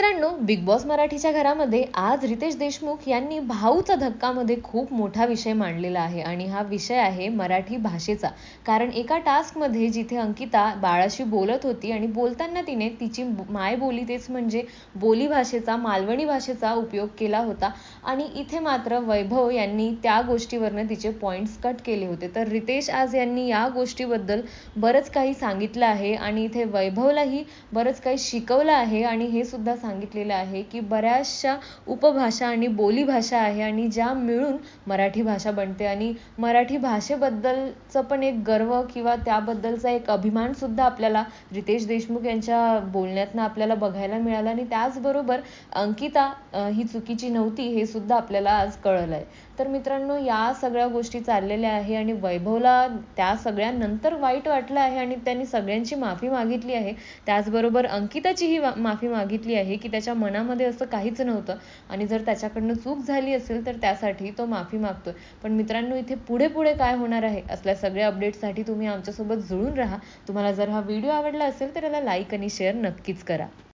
मित्रांनो big boss मराठीच्या घरामध्ये आज रितेश देशमुख यांनी भाऊचा धक्कामध्ये खूप मोठा विषय मांडलेला आहे. आणि हा विषय आहे मराठी भाषेचा. कारण एका टास्कमध्ये जिथे अंकिता बाळाशी बोलत होती आणि बोलताना तिने तिची मायबोली तेच म्हणजे बोली भाषेचा मालवणी भाषेचा उपयोग केला होता. आणि इथे मात्र वैभव यांनी त्या गोष्टीवरनं तिचे पॉईंट्स कट केले होते. तर रितेश आज यांनी या गोष्टीबद्दल बरंच काही सांगितलं आहे. आणि इथे वैभवलाही बरंच काही शिकवलं आहे. आणि हे सुद्धा सांगितलेलं आहे की बऱ्याचशा उपभाषा आणि बोलीभाषा आहे आणि ज्या मिळून मराठी भाषा बनते. आणि मराठी भाषेबद्दलचं पण एक गर्व किंवा त्याबद्दलचा एक अभिमान सुद्धा आपल्याला रितेश देशमुख यांच्या बोलण्यातनं आपल्याला बघायला मिळाला. आणि त्याचबरोबर अंकिता ही चुकीची नव्हती हे सुद्धा आपल्याला आज कळलं आहे तर मित्रांनो या सगळ्या गोष्टी चाललेल्या आहे आणि वैभवला त्या सगळ्यानंतर वाईट वाटलं आहे आणि त्यांनी सगळ्यांची माफी मागितली आहे. त्याचबरोबर अंकिताचीही माफी मागितली आहे की त्याच्या मनामध्ये असं काहीच नव्हतं. आणि जर त्याच्याकडनं चूक झाली असेल तर त्यासाठी तो माफी मागतोय. पण मित्रांनो इथे पुढे पुढे काय होणार आहे? असल्या सगळ्या अपडेट्ससाठी तुम्ही आमच्यासोबत जुळून राहा. तुम्हाला जर हा व्हिडिओ आवडला असेल तर याला लाईक आणि शेअर नक्कीच करा.